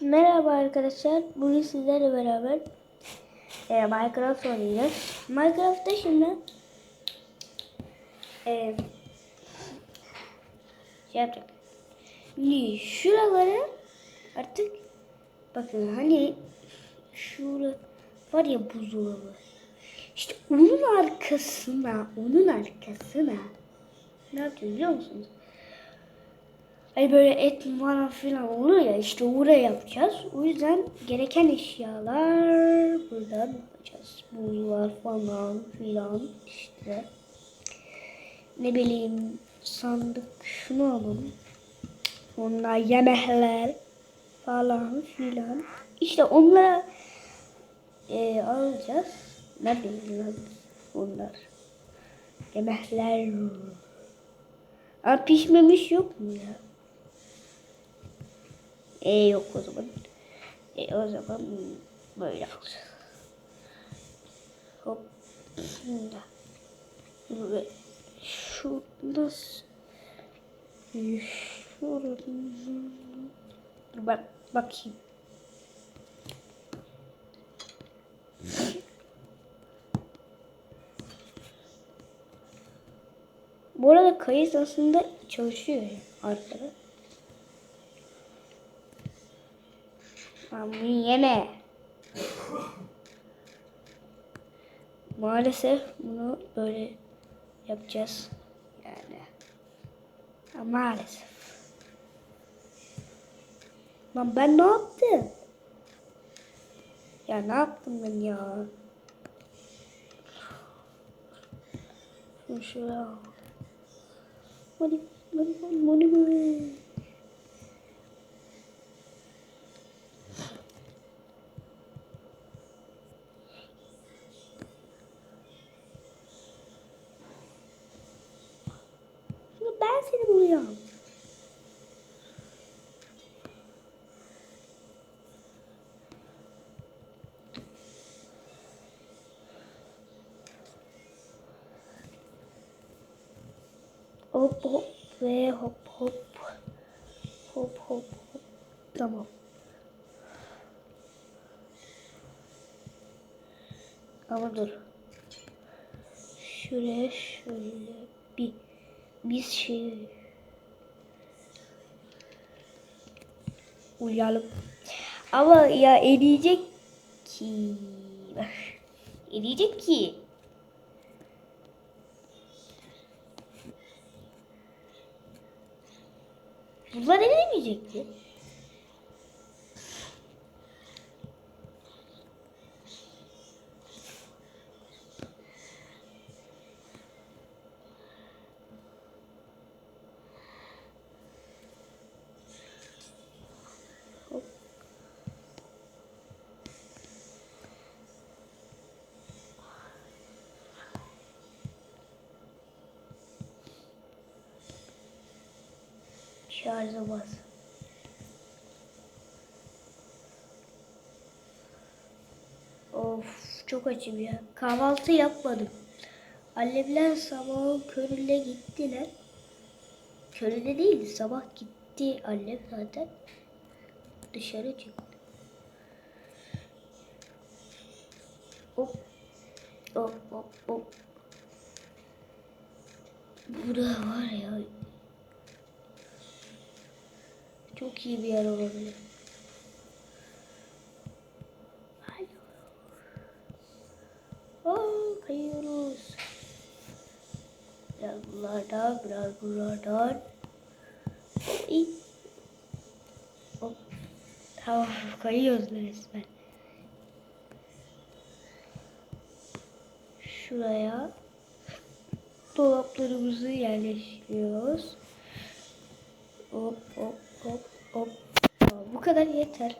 Merhaba arkadaşlar. Bugün sizlerle beraber e, Minecraft oynayacağız. Minecraft'ta şimdi e, şey yapacak. Şimdi şuralara artık bakın hani şura var ya buzdolabı. İşte onun arkasına, onun arkasına ne yapacağız biliyor musunuz? Hani böyle et falan filan olur ya işte oraya yapacağız. O yüzden gereken eşyalar buradan yapacağız. Buzlar falan filan işte. Ne bileyim sandık şunu alalım. Onlar yemekler falan filan. İşte onlara e, alacağız. Neredeydi lan onlar? Yemekler. Aa, pişmemiş yok mu ya? E yok o zaman. E o zaman böyle alacağız. Hop. Şimdi. Ve şurada şurada bak bakayım. Bu arada kayıt aslında çalışıyor arkada. Lan bunu yeme. Maalesef bunu böyle yapacağız. Yani. Ha, maalesef. Lan ben ne yaptım? Ya ne yaptım ben ya? Şunu şuraya al. Hadi, hadi, hadi, buluyorum. Hop hop ve hop hop. Hop hop hop. Tamam. Ama dur. Şuraya şöyle bir biz şey uyalım. Ama ya eriyecek ki. Eriyecek ki. Bunlar eriyemeyecek ki. Şarjı bas. Of çok açım ya. Kahvaltı yapmadım. Annemler sabahın körüyle gittiler. Körüde değildi sabah gitti annem zaten. Dışarı çıktı. Hop. Hop hop hop. Burada var ya çok iyi bir yer olabilir. Oo, kayıyoruz. Biraz buralardan, biraz buralardan. İyi. Hop. Tamam, kayıyoruz resmen. Şuraya dolaplarımızı yerleştiriyoruz. Hop hop hop hop. Bu kadar yeter.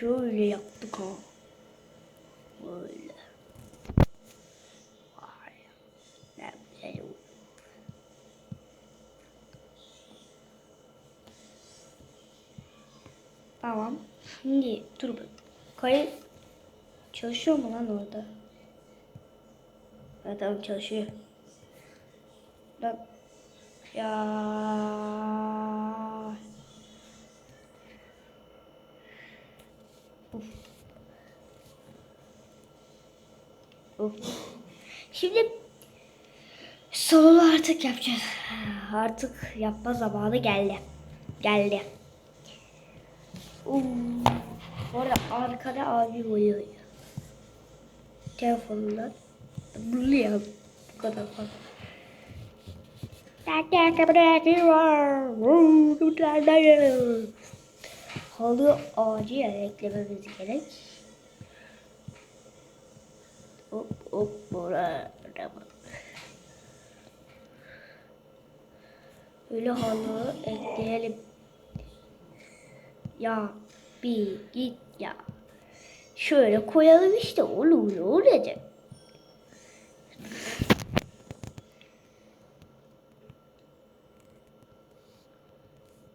Şöyle yaptık ha. Böyle. Tamam. Şimdi dur bak. Kayıt çalışıyor mu lan orada? Tamam çalışıyor. Ya. Şimdi salonu artık yapacağız. Artık yapma zamanı geldi. Geldi. Um. Orada arkada abi uyuyor. Telefonundan. Bu kadar fazla. Halı acilen eklememiz gerek. Hop hop burada bak. Öyle halı ekleyelim. Ya bir git ya. Şöyle koyalım işte olur olacak.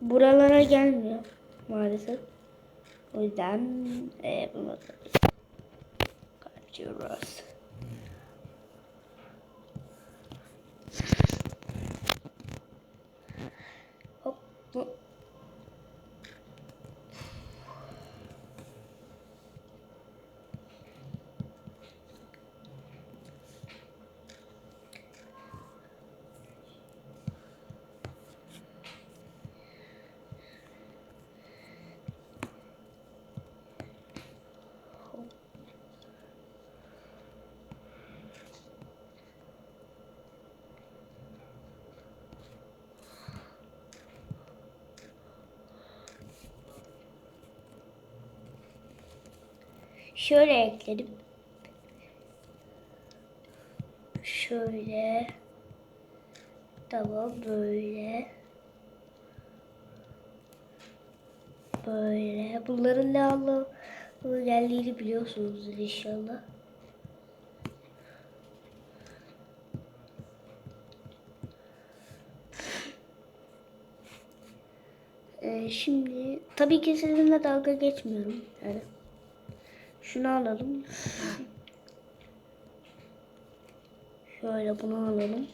Buralara gelmiyor maalesef. O yüzden e, bunu kaçıyoruz. Şöyle ekledim. Şöyle. Tamam böyle. Böyle. Bunların ne anlamı geldiğini biliyorsunuzdur inşallah. Ee, şimdi tabii ki sizinle dalga geçmiyorum. Yani şunu alalım. Şöyle bunu alalım.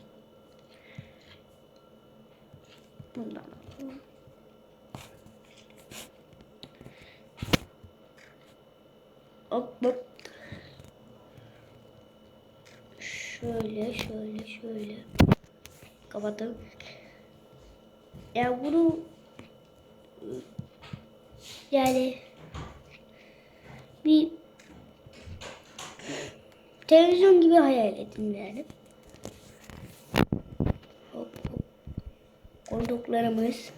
Bundan alalım. Hop hop. Şöyle şöyle şöyle. Kapattım. Ya bunu yani bir televizyon gibi hayal edin yani. Hop hop. Koyduklarımız.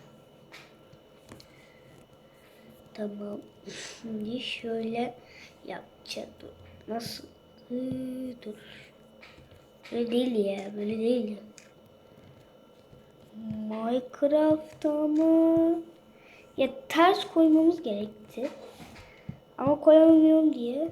Tamam. Şimdi şöyle yapacağız. Nasıl? Ee, dur. Böyle değil ya. Böyle değil ya. Minecraft'ta mı? Ya ters koymamız gerekti. Ama koyamıyorum diye